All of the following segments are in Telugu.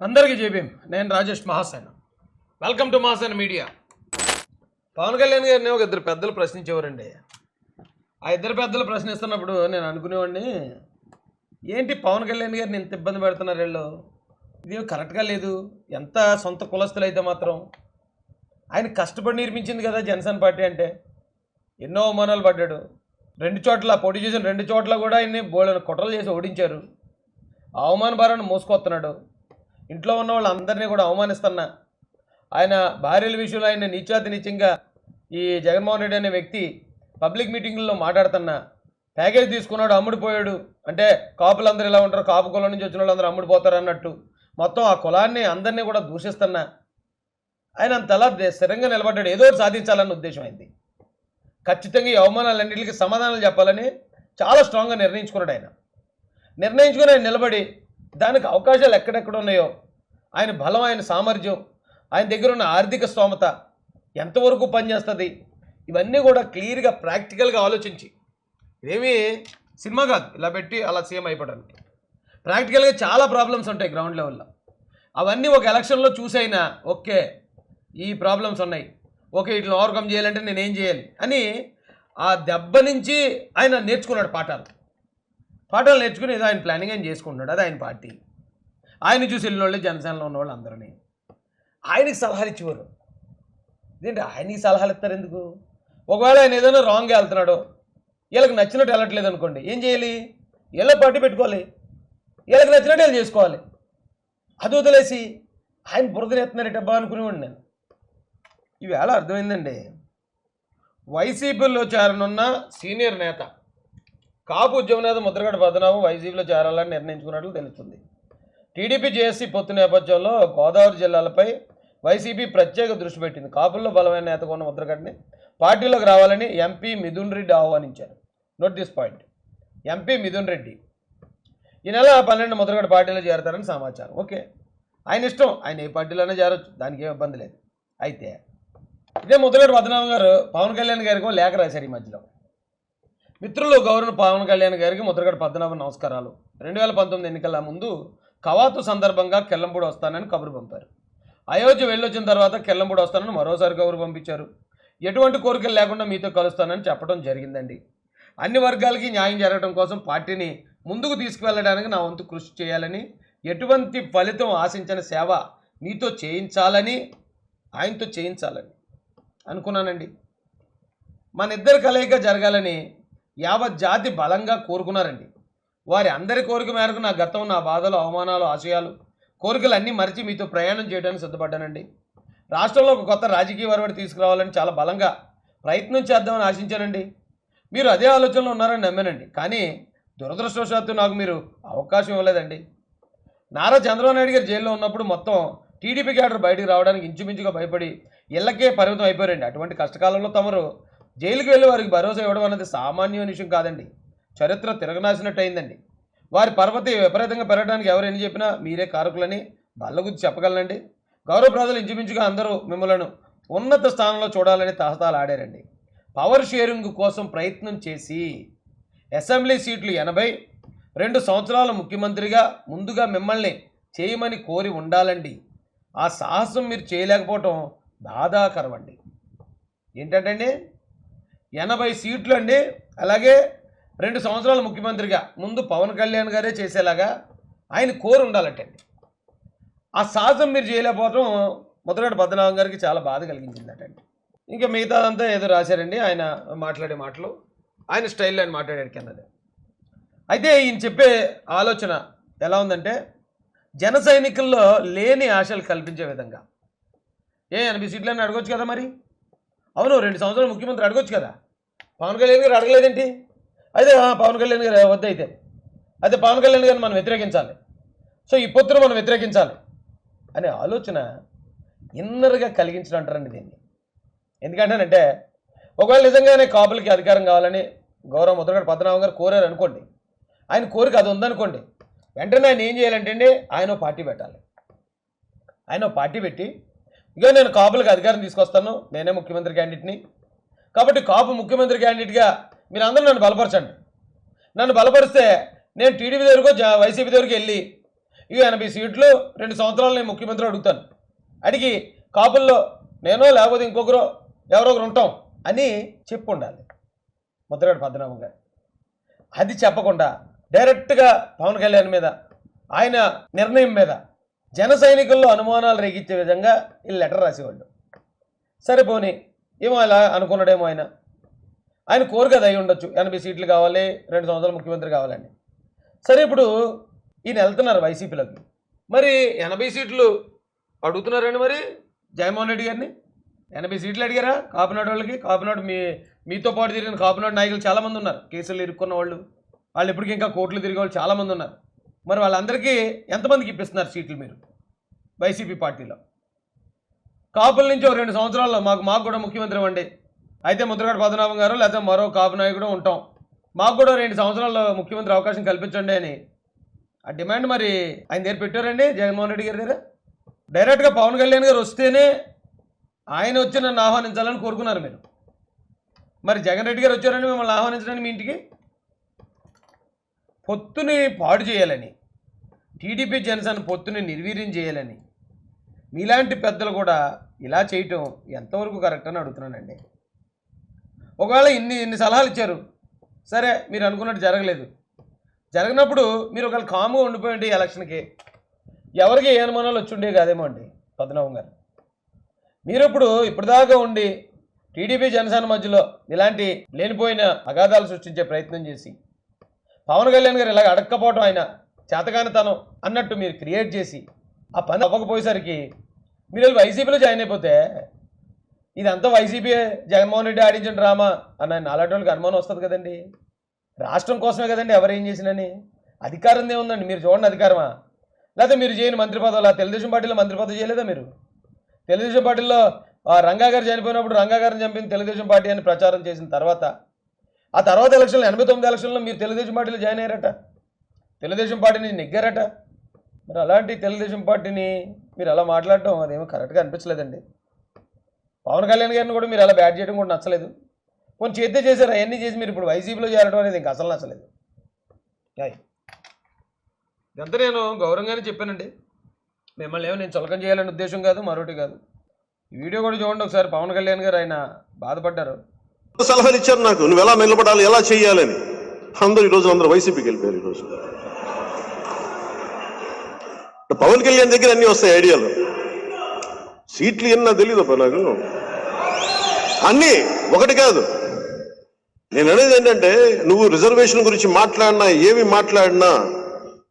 అందరికీ జేబీఎం నేను Rajesh Mahasena. Welcome to Mahasena media Pawan Kalyan గారిని ఒక ఇద్దరు పెద్దలు ప్రశ్నించేవారండి. ఆ ఇద్దరు పెద్దలు ప్రశ్నిస్తున్నప్పుడు నేను అనుకునేవాడిని ఏంటి పవన్ కళ్యాణ్ గారిని ఇంత ఇబ్బంది పెడుతున్నారు వీళ్ళు? ఇది కరెక్ట్గా లేదు. ఎంత సొంత కులస్తులు అయితే మాత్రం? ఆయన కష్టపడి నిర్మించింది కదా జనసేన పార్టీ అంటే. ఎన్నో అవమానాలు పడ్డాడు. రెండు చోట్ల పోటీ చేసిన రెండు చోట్ల కూడా ఆయన్ని బోళ్ళని కుట్రలు చేసి ఓడించారు. ఆ అవమాన భారాన్ని మోసుకొస్తున్నాడు. ఇంట్లో ఉన్న వాళ్ళందరినీ కూడా అవమానిస్తున్నా ఆయన భార్యల విషయంలో ఆయన నిత్యాతి నీచంగా ఈ జగన్మోహన్ రెడ్డి అనే వ్యక్తి పబ్లిక్ మీటింగుల్లో మాట్లాడుతున్నా ప్యాకేజ్ తీసుకున్నాడు అమ్ముడిపోయాడు. అంటే కాపులందరూ ఇలా ఉంటారు కాపు కులం నుంచి వచ్చిన వాళ్ళందరూ అమ్ముడిపోతారు అన్నట్టు. మొత్తం ఆ కులాన్ని అందరినీ కూడా దూషిస్తున్నా ఆయన అంతలా స్థిరంగా నిలబడ్డాడు. ఏదో సాధించాలన్న ఉద్దేశం అయింది. ఖచ్చితంగా ఈ అవమానాలన్నింటికి సమాధానాలు చెప్పాలని చాలా స్ట్రాంగ్గా నిర్ణయించుకున్నాడు ఆయన. నిర్ణయించుకుని ఆయన నిలబడి దానికి అవకాశాలు ఎక్కడెక్కడ ఉన్నాయో ఆయన బలం ఆయన సామర్థ్యం ఆయన దగ్గర ఉన్న ఆర్థిక స్తోమత ఎంతవరకు పనిచేస్తుంది? ఇవన్నీ కూడా క్లియర్గా ప్రాక్టికల్గా ఆలోచించి. ఇదేమి సినిమా కాదు. ఇలా పెట్టి అలా సీఎం అయిపోవడానికి. ప్రాక్టికల్గా చాలా ప్రాబ్లమ్స్ ఉంటాయి గ్రౌండ్ లెవెల్లో. అవన్నీ ఒక ఎలక్షన్లో చూసైనా ఓకే ఈ ప్రాబ్లమ్స్ ఉన్నాయి. ఓకే వీటిని ఓవర్కమ్ చేయాలంటే నేనేం చేయాలి? అని ఆ దెబ్బ నుంచి ఆయన నేర్చుకున్నాడు పాఠాలు. పాఠాలు నేర్చుకుని ఏదో ఆయన ప్లానింగ్ ఆయన చేసుకుంటున్నాడు. అది ఆయన పార్టీ. ఆయన చూసి వెళ్ళిన వాళ్ళు జనసేనలో ఉన్న వాళ్ళు అందరినీ. ఆయనకి సలహాలు ఇచ్చేవారు. ఏంటి ఆయనకి సలహాలు ఇస్తారు ఎందుకు? ఒకవేళ ఆయన ఏదైనా రాంగ్గా వెళ్తున్నాడు వీళ్ళకి నచ్చినట్టు వెళ్ళట్లేదు అనుకోండి ఏం చేయాలి? వీళ్ళ పార్టీ పెట్టుకోవాలి. వీళ్ళకి నచ్చినట్టు వీళ్ళు చేసుకోవాలి. అది వదిలేసి ఆయన బురదనెత్తున్నారట డబ్బా అనుకునేవాడిని నేను. ఈవేళ అర్థమైందండి. వైసీపీలో చేరనున్న సీనియర్ నేత కాపు ఉద్యమ నేత ముద్రగడ పద్మనాభం వైసీపీలో చేరాలని నిర్ణయించుకున్నట్లు తెలుస్తుంది. టీడీపీ జేఏసీ పొత్తు నేపథ్యంలో గోదావరి జిల్లాలపై వైసీపీ ప్రత్యేక దృష్టి పెట్టింది. కాపుల్లో బలమైన నేతగా ఉన్న ముద్రగడ్ని పార్టీలోకి రావాలని ఎంపీ మిథున్ రెడ్డి ఆహ్వానించారు. Note this point MP Mithun Reddy ఈ నెల పన్నెండు ముద్రగడ పార్టీలో చేరతారని సమాచారం. ఓకే ఆయన ఇష్టం. ఆయన ఏ పార్టీలోనే చేరొచ్చు. దానికి ఏం ఇబ్బంది లేదు. అయితే ఇదే ముద్రగడ పద్మనాభం గారు పవన్ కళ్యాణ్ గారికి లేఖ రాశారు ఈ మధ్యలో. మిత్రులు గౌరవ పవన్ కళ్యాణ్ గారికి ముద్రగడ పద్మనాభం నమస్కారాలు. రెండు వేల పంతొమ్మిది ఎన్నికల ముందు కవాతు సందర్భంగా కెల్లంపూడి వస్తానని కబురు పంపారు. అయోధ్య వెళ్ళొచ్చిన తర్వాత కెల్లంపూడి వస్తానని మరోసారి కబురు పంపించారు. ఎటువంటి కోరికలు లేకుండా మీతో కలుస్తానని చెప్పడం జరిగిందండి. అన్ని వర్గాలకి న్యాయం జరగడం కోసం పార్టీని ముందుకు తీసుకువెళ్ళడానికి నా వంతు కృషి చేయాలని ఎటువంటి ఫలితం ఆశించిన సేవ మీతో చేయించాలని ఆయనతో చేయించాలని అనుకున్నానండి. మన ఇద్దరి కలయిక జరగాలని యావత్ జాతి బలంగా కోరుకున్నారండి. వారి అందరి కోరిక మేరకు నా గతం నా బాధలు అవమానాలు ఆశయాలు కోరికలు అన్నీ మరిచి మీతో ప్రయాణం చేయడానికి సిద్ధపడ్డానండి. రాష్ట్రంలో ఒక కొత్త రాజకీయ వరవడి తీసుకురావాలని చాలా బలంగా ప్రయత్నం చేద్దామని ఆశించానండి. మీరు అదే ఆలోచనలో ఉన్నారని నమ్మానండి. కానీ దురదృష్టవశాత్తు నాకు మీరు అవకాశం ఇవ్వలేదండి. నారా చంద్రబాబు నాయుడు గారు జైల్లో ఉన్నప్పుడు మొత్తం టీడీపీ క్యాడర్ బయటకు రావడానికి ఇంచుమించుగా భయపడి ఇళ్ళకే పరిమితం అయిపోయారండి. అటువంటి కష్టకాలంలో తమరు జైలుకు వెళ్ళి వారికి భరోసా ఇవ్వడం అనేది సామాన్యమైన విషయం కాదండి. చరిత్ర తిరగనాసినట్టు అయిందండి వారి పర్వతి విపరీతంగా పెరగడానికి ఎవరు ఎన్ని చెప్పినా మీరే కారకులని బల్లగుద్ది చెప్పగలనండి. గౌరవ ప్రజలు ఇంచుమించుగా అందరూ మిమ్మలను ఉన్నత స్థానంలో చూడాలని తహతాలు ఆడారండి పవర్ షేరింగ్ కోసం ప్రయత్నం చేసి అసెంబ్లీ సీట్లు ఎనభై రెండు సంవత్సరాల ముఖ్యమంత్రిగా ముందుగా మిమ్మల్ని చేయమని కోరి ఉండాలండి. ఆ సాహసం మీరు చేయలేకపోవటం బాధాకరం అండి ఏంటంటే ఎనభై సీట్లు అండి. అలాగే రెండు సంవత్సరాల ముఖ్యమంత్రిగా ముందు పవన్ కళ్యాణ్ గారే చేసేలాగా ఆయన కోరు ఉండాలటండి ఆ సాహసం మీరు చేయలేకపోవటం మొదలటి పద్మనాభం గారికి చాలా బాధ కలిగించిందటండి ఇంకా మిగతాదంతా ఏదో రాశారండి ఆయన మాట్లాడే మాటలు. ఆయన స్టైల్లో ఆయన మాట్లాడాడు కిందది అయితే ఈయన చెప్పే ఆలోచన ఎలా ఉందంటే జన సైనికుల్లో లేని ఆశలు కల్పించే విధంగా. ఏ ఎనభై సీట్లన్నీ అడగొచ్చు కదా మరి? అవును రెండు సంవత్సరాలు ముఖ్యమంత్రి అడగొచ్చు కదా? పవన్ కళ్యాణ్ గారు అడగలేదేంటి? అయితే పవన్ కళ్యాణ్ గారు వద్దయితే అయితే పవన్ కళ్యాణ్ గారిని మనం వ్యతిరేకించాలి. సో ఈ పొత్తును మనం వ్యతిరేకించాలి. అనే ఆలోచన ఇన్నర్గా కలిగించడం అంటారండి దీన్ని. ఎందుకంటేనంటే ఒకవేళ నిజంగానే కాపులకి అధికారం కావాలని గౌరవ ముద్రగడ పద్మనాభం గారు కోరారు అనుకోండి ఆయన కోరిక అది ఉందనుకోండి వెంటనే ఆయన ఏం చేయాలంటే అండి ఆయన పార్టీ పెట్టాలి. ఆయన పార్టీ పెట్టి ఇక నేను కాపులకు అధికారం తీసుకొస్తాను నేనే ముఖ్యమంత్రి క్యాండిడేట్ని కాబట్టి కాపు ముఖ్యమంత్రి క్యాండిడేట్గా మీరు అందరూ నన్ను బలపరచండి. నన్ను బలపరిస్తే నేను టీడీపీ దగ్గరకు జ- వైసీపీ దగ్గరికి వెళ్ళి ఇవి ఎనభై సీట్లు రెండు సంవత్సరాలు నేను ముఖ్యమంత్రి అడుగుతాను. అడిగి కాపుల్లో నేనో లేకపోతే ఇంకొకరు ఎవరో ఒకరు ఉంటాం అని చెప్పు ఉండాలి ముద్రగడ పద్మనాభం గారు. అది చెప్పకుండా డైరెక్ట్గా పవన్ కళ్యాణ్ మీద ఆయన నిర్ణయం మీద జన సైనికుల్లో అనుమానాలు రేగించే విధంగా ఈ లెటర్ రాసేవాళ్ళు. సరే పోనీ ఏమో అలా అనుకున్నాడేమో ఆయన. ఆయన కోరిక అయి ఉండొచ్చు. ఎనభై సీట్లు కావాలి రెండు సంవత్సరాలు ముఖ్యమంత్రి కావాలండి సరే ఇప్పుడు ఈయన వెళ్తున్నారు వైసీపీలోకి మరి ఎనభై సీట్లు అడుగుతున్నారండి మరి జగన్మోహన్ రెడ్డి గారిని? ఎనభై సీట్లు అడిగారా కాపునాడు వాళ్ళకి? కాపునాడు మీ మీతో పాటు తిరిగిన కాపునాడు నాయకులు చాలామంది ఉన్నారు. కేసులు ఇరుక్కున్న వాళ్ళు. వాళ్ళు ఇప్పటికీ ఇంకా కోర్టులు తిరిగే వాళ్ళు చాలామంది ఉన్నారు. మరి వాళ్ళందరికీ ఎంతమందికి ఇప్పిస్తున్నారు సీట్లు మీరు వైసీపీ పార్టీలో? కాపుల నుంచి ఒక రెండు సంవత్సరాల్లో మాకు మాకు కూడా ముఖ్యమంత్రి ఇవ్వండి అయితే ముద్రగడ పద్మనాభం గారు లేకపోతే మరో కాపు నాయకుడు ఉంటాం. మాకు కూడా రెండు సంవత్సరాల్లో ముఖ్యమంత్రి అవకాశం కల్పించండి అని. ఆ డిమాండ్ మరి ఆయన దగ్గర పెట్టారండి జగన్మోహన్ రెడ్డి గారి దగ్గర. డైరెక్ట్గా పవన్ కళ్యాణ్ గారు వస్తేనే ఆయన వచ్చి నన్ను ఆహ్వానించాలని కోరుకున్నారు మీరు. మరి జగన్ రెడ్డి గారు వచ్చారని మిమ్మల్ని ఆహ్వానించడానికి మీ ఇంటికి? పొత్తుని పాడు చేయాలని టీడీపీ జనసేన పొత్తుని నిర్వీర్యం చేయాలని మీలాంటి పెద్దలు కూడా ఇలా చేయటం ఎంతవరకు కరెక్ట్ అని అడుగుతున్నానండి. ఒకవేళ ఇన్ని ఇన్ని సలహాలు ఇచ్చారు సరే మీరు అనుకున్నట్టు జరగలేదు. జరగనప్పుడు మీరు ఒకవేళ కామ్గా ఉండిపోయింది ఎలక్షన్కి ఎవరికి ఏ అనుమానాలు వచ్చి ఉండే కాదేమో అండి పద్మనాభం గారు. మీరు ఇప్పుడు ఇప్పటిదాకా ఉండి టీడీపీ జనసేన మధ్యలో ఇలాంటి లేనిపోయిన అగాధాలు సృష్టించే ప్రయత్నం చేసి పవన్ కళ్యాణ్ గారు ఇలాగ అడక్కపోవడం ఆయన చేతకానితనం అన్నట్టు మీరు క్రియేట్ చేసి ఆ పని అవ్వకపోయేసరికి మీరు వైసీపీలో జాయిన్ అయిపోతే ఇదంతా వైసీపీ జగన్మోహన్ రెడ్డి ఆడించిన డ్రామా. అన్న నాలాంటి వాళ్ళకి అనుమానం వస్తుంది కదండి. రాష్ట్రం కోసమే కదండి ఎవరు ఏం చేసినని. అధికారం ఏముందండి మీరు చూడండి అధికారమా. లేకపోతే మీరు చేయని మంత్రి పదవులా తెలుగుదేశం పార్టీలో మంత్రి పదవి చేయలేదా మీరు? తెలుగుదేశం పార్టీలో ఆ రంగా గారు చనిపోయినప్పుడు రంగా గారిని తెలుగుదేశం పార్టీ అని ప్రచారం చేసిన తర్వాత ఆ తర్వాత ఎలక్షన్లో ఎనభై తొమ్మిది ఎలక్షన్లో మీరు తెలుగుదేశం పార్టీలో జాయిన్ అయ్యారట. తెలుగుదేశం పార్టీని నెగ్గారట. మరి అలాంటి తెలుగుదేశం పార్టీని మీరు అలా మాట్లాడటం అదేమో కరెక్ట్గా అనిపించలేదండి. పవన్ కళ్యాణ్ గారిని కూడా మీరు అలా బ్యాట్ చేయడం కూడా నచ్చలేదు. కొంచెం చేద్దే చేశారు? అవన్నీ చేసి మీరు ఇప్పుడు వైసీపీలో చేరడం అనేది ఇంకా అసలు నచ్చలేదు. హాయ్. ఇదంతా నేను గౌరవంగానే చెప్పానండి. మిమ్మల్ని ఏమో నేను చులకం చేయాలనే ఉద్దేశం కాదు మరొకటి కాదు. ఈ వీడియో కూడా చూడండి ఒకసారి. పవన్ కళ్యాణ్ గారు ఆయన బాధపడ్డారు. సలహాలు ఇచ్చారు నాకు? నువ్వు ఎలా నిలబడాలి ఎలా చేయాలని? అందరూ ఈ రోజు అందరూ వైసీపీకి వెళ్ళిపోయారు ఈరోజు పవన్ కళ్యాణ్ దగ్గర అన్ని వస్తాయి ఐడియాలు. సీట్లు ఎన్నా తెలియదు నాకు. అన్నీ ఒకటి కాదు. నేను అనేది ఏంటంటే నువ్వు రిజర్వేషన్ గురించి మాట్లాడినా ఏమి మాట్లాడినా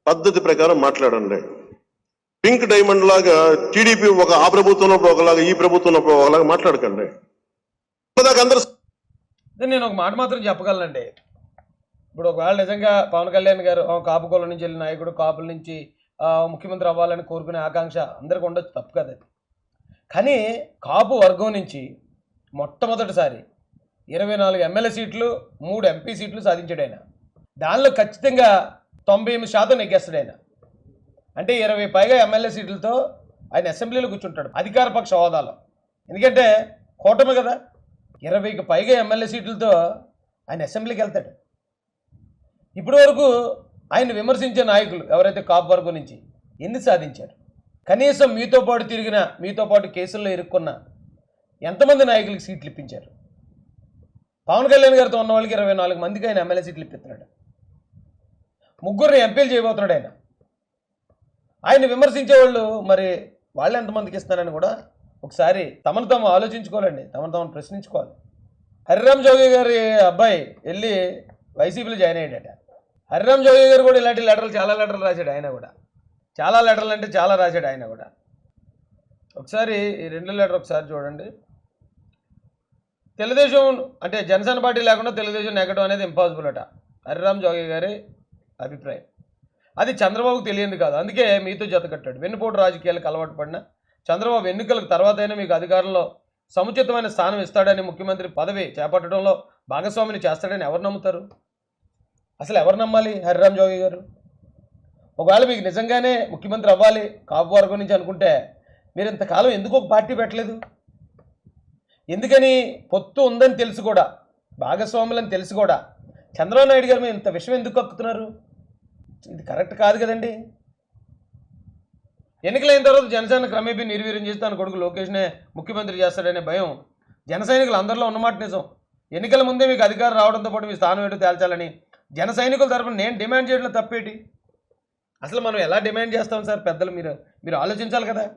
పద్ధతి ప్రకారం మాట్లాడండి. పింక్ డైమండ్ లాగా టీడీపీ ఒక ఆ ప్రభుత్వంలో ఒకలాగా ఈ ప్రభుత్వంలో ఒకలాగా మాట్లాడకండి. అందరూ నేను ఒక మాట మాత్రం చెప్పగలనండి. ఇప్పుడు ఒకవేళ నిజంగా పవన్ కళ్యాణ్ గారు కాపుకోల నుంచి వెళ్ళిన నాయకుడు కాపుల నుంచి ముఖ్యమంత్రి అవ్వాలని కోరుకునే ఆకాంక్ష అందరికీ ఉండొచ్చు తప్పు కదా కానీ కాపు వర్గం నుంచి మొట్టమొదటిసారి ఇరవై నాలుగు ఎమ్మెల్యే సీట్లు మూడు ఎంపీ సీట్లు సాధించాడు ఆయన. దానిలో ఖచ్చితంగా తొంభై ఎనిమిది శాతం నెగ్గేస్తాడు ఆయన. అంటే ఇరవై పైగా ఎమ్మెల్యే సీట్లతో ఆయన అసెంబ్లీలో కూర్చుంటాడు అధికార పక్ష హోదాలో. ఎందుకంటే కూటమి కదా ఇరవైకి పైగా ఎమ్మెల్యే సీట్లతో ఆయన అసెంబ్లీకి వెళ్తాడు. ఇప్పటి వరకు ఆయన విమర్శించే నాయకులు ఎవరైతే కాపు వర్గం నుంచి ఎన్ని సాధించారు? కనీసం మీతో పాటు తిరిగిన మీతో పాటు కేసుల్లో ఇరుక్కున్న ఎంతమంది నాయకులకి సీట్లు ఇప్పించారు? పవన్ కళ్యాణ్ గారితో ఉన్న వాళ్ళకి ఇరవై నాలుగు మందికి ఆయన ఎమ్మెల్యే సీట్లు ఇప్పిస్తున్నాడు. ముగ్గురిని ఎంపీలు చేయబోతున్నాడు ఆయన. ఆయన విమర్శించే వాళ్ళు మరి వాళ్ళు ఎంతమందికి ఇస్తున్నారని కూడా ఒకసారి తమను తాము ఆలోచించుకోవాలండి. తమను తాము ప్రశ్నించుకోవాలి. హరిరామ్ జోగి గారి అబ్బాయి వెళ్ళి వైసీపీలో జాయిన్ అయ్యాడట. హరిరామ్ జోగి గారు కూడా ఇలాంటి లెటర్లు చాలా లెటర్లు రాశాడు ఆయన కూడా. చాలా లెటర్లు అంటే చాలా రాశాడు ఆయన కూడా. ఒకసారి ఈ రెండు లెటర్ ఒకసారి చూడండి. తెలుగుదేశం అంటే జనసేన పార్టీ లేకుండా తెలుగుదేశం నెగ్గడం అనేది ఇంపాసిబుల్ అట. హరిరామ్ జోగి గారి అభిప్రాయం. అది చంద్రబాబుకు తెలియంది కాదు. అందుకే మీతో జతకట్టాడు వెన్నుపోటు రాజకీయాలకు అలవాటు పడిన చంద్రబాబు ఎన్నికలకు తర్వాత అయినా మీకు అధికారంలో సముచితమైన స్థానం ఇస్తాడని ముఖ్యమంత్రి పదవి చేపట్టడంలో భాగస్వామిని చేస్తాడని ఎవరు నమ్ముతారు? అసలు ఎవరు నమ్మాలి హరిరామ్ జోగి గారు? ఒకవేళ మీకు నిజంగానే ముఖ్యమంత్రి అవ్వాలి కాపు వర్గం నుంచి అనుకుంటే మీరు ఇంతకాలం ఎందుకు ఒక పార్టీ పెట్టలేదు? ఎందుకని పొత్తు ఉందని తెలుసు కూడా భాగస్వాములని తెలుసు కూడా. చంద్రబాబు నాయుడు గారు మీరు ఇంత విషయం ఎందుకు కక్కుతున్నారు? ఇది కరెక్ట్ కాదు కదండి. ఎన్నికలైన తర్వాత జనసేన క్రమేపీ నిర్వీర్యం చేసి తన కొడుకు లోకేష్నే ముఖ్యమంత్రి చేస్తాడనే భయం జన సైనికులు అందరిలో ఉన్నమాట నిజం. ఎన్నికల ముందే మీకు అధికారం రావడంతో పాటు మీ స్థానం ఏంటో తేల్చాలని జన సైనికుల తరపున నేను డిమాండ్ చేయడంలో తప్పేటి? అసలు మనం ఎలా డిమాండ్ చేస్తాం సార్ పెద్దలు? మీరు మీరు ఆలోచించాలి కదా.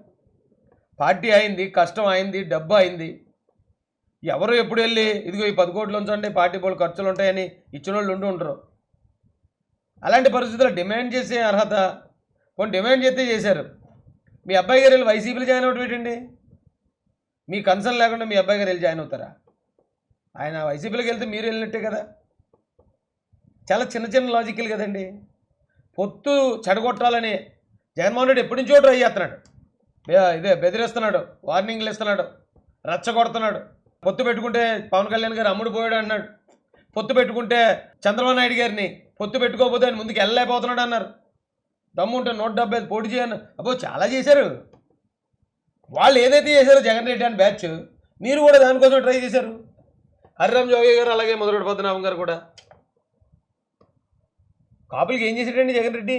పార్టీ అయింది కష్టం అయింది డబ్బు అయింది. ఎవరు ఎప్పుడు వెళ్ళి ఇదిగో ఈ పది కోట్లు ఉంచండి పార్టీ పోలు ఖర్చులు ఉంటాయని ఇచ్చిన వాళ్ళు ఉండి ఉండరు. అలాంటి పరిస్థితుల్లో డిమాండ్ చేసే అర్హత కొన్ని డిమాండ్ చేస్తే చేశారు. మీ అబ్బాయి గారు వెళ్ళి వైసీపీలో జాయిన్ అవ్వడం ఏంటండి? మీ కన్సర్న్ లేకుండా మీ అబ్బాయి గారు వెళ్ళి జాయిన్ అవుతారా? ఆయన వైసీపీలోకి వెళ్తే మీరు వెళ్ళినట్టే కదా. చాలా చిన్న చిన్న లాజికల్ కదండి. పొత్తు చెడగొట్టాలని జగన్మోహన్ రెడ్డి ఎప్పటి నుంచో ట్రై చేస్తున్నాడు. ఇదే బెదిరిస్తున్నాడు వార్నింగ్లు ఇస్తున్నాడు రచ్చగొడుతున్నాడు. పొత్తు పెట్టుకుంటే పవన్ కళ్యాణ్ గారు అమ్ముడు పోయాడు అన్నాడు. పొత్తు పెట్టుకుంటే చంద్రబాబు నాయుడు గారిని పొత్తు పెట్టుకోకపోతే ఆయన ముందుకు వెళ్ళలేకపోతున్నాడు అన్నారు. దమ్ము ఉంటే నూట డెబ్బై ఐదు పోటీ చేయను. అబ్బో చాలా చేశారు. వాళ్ళు ఏదైతే చేశారో జగన్ రెడ్డి అని బ్యాచ్ మీరు కూడా దానికోసం ట్రై చేశారు. హరిరామ్ జోగి గారు అలాగే మొదటి పద్మనాభం గారు కూడా. కాపులకి ఏం చేసాడండి జగన్ రెడ్డి?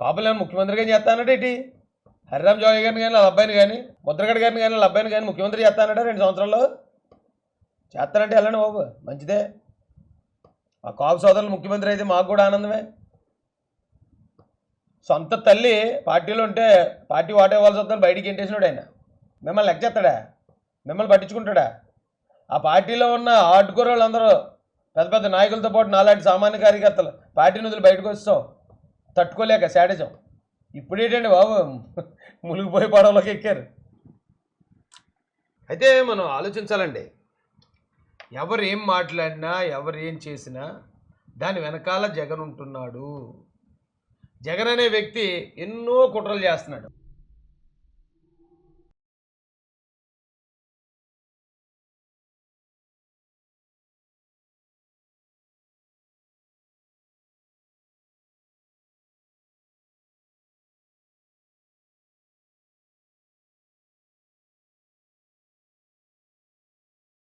కాపులు ఏమైనా ముఖ్యమంత్రిగా చేస్తానట ఏంటి? హరిరామ్ జోగి గారిని కానీ వాళ్ళ అబ్బాయిని కానీ ముద్రగడ గారిని కానీ వాళ్ళ అబ్బాయిని కానీ ముఖ్యమంత్రి చేస్తానట రెండు సంవత్సరాల్లో? చేస్తానంటే వెళ్ళండి బాబు మంచిదే. ఆ కాపు సోదరులు ముఖ్యమంత్రి అయితే మాకు కూడా ఆనందమే. సొంత తల్లి పార్టీలో ఉంటే పార్టీ వాటే ఇవ్వాల్సి వద్దని బయటికి ఎంటేసినాడు ఆయన. మిమ్మల్ని లెక్క చేస్తాడా మిమ్మల్ని పట్టించుకుంటాడా? ఆ పార్టీలో ఉన్న ఆడుకోరు వాళ్ళందరూ పెద్ద పెద్ద నాయకులతో పాటు నాలాంటి సామాన్య కార్యకర్తలు పార్టీ నుదులు బయటకు వస్తాం. తట్టుకోలేక శాడజం. ఇప్పుడేటండి బాబు? మునిగిపోయి పడవలోకి ఎక్కారు. అయితే మనం ఆలోచించాలండి. ఎవరు ఏం మాట్లాడినా ఎవరు ఏం చేసినా దాని వెనకాల జగన్ ఉంటున్నాడు. జగన్ అనే వ్యక్తి ఎన్నో కుట్రలు చేస్తున్నాడు.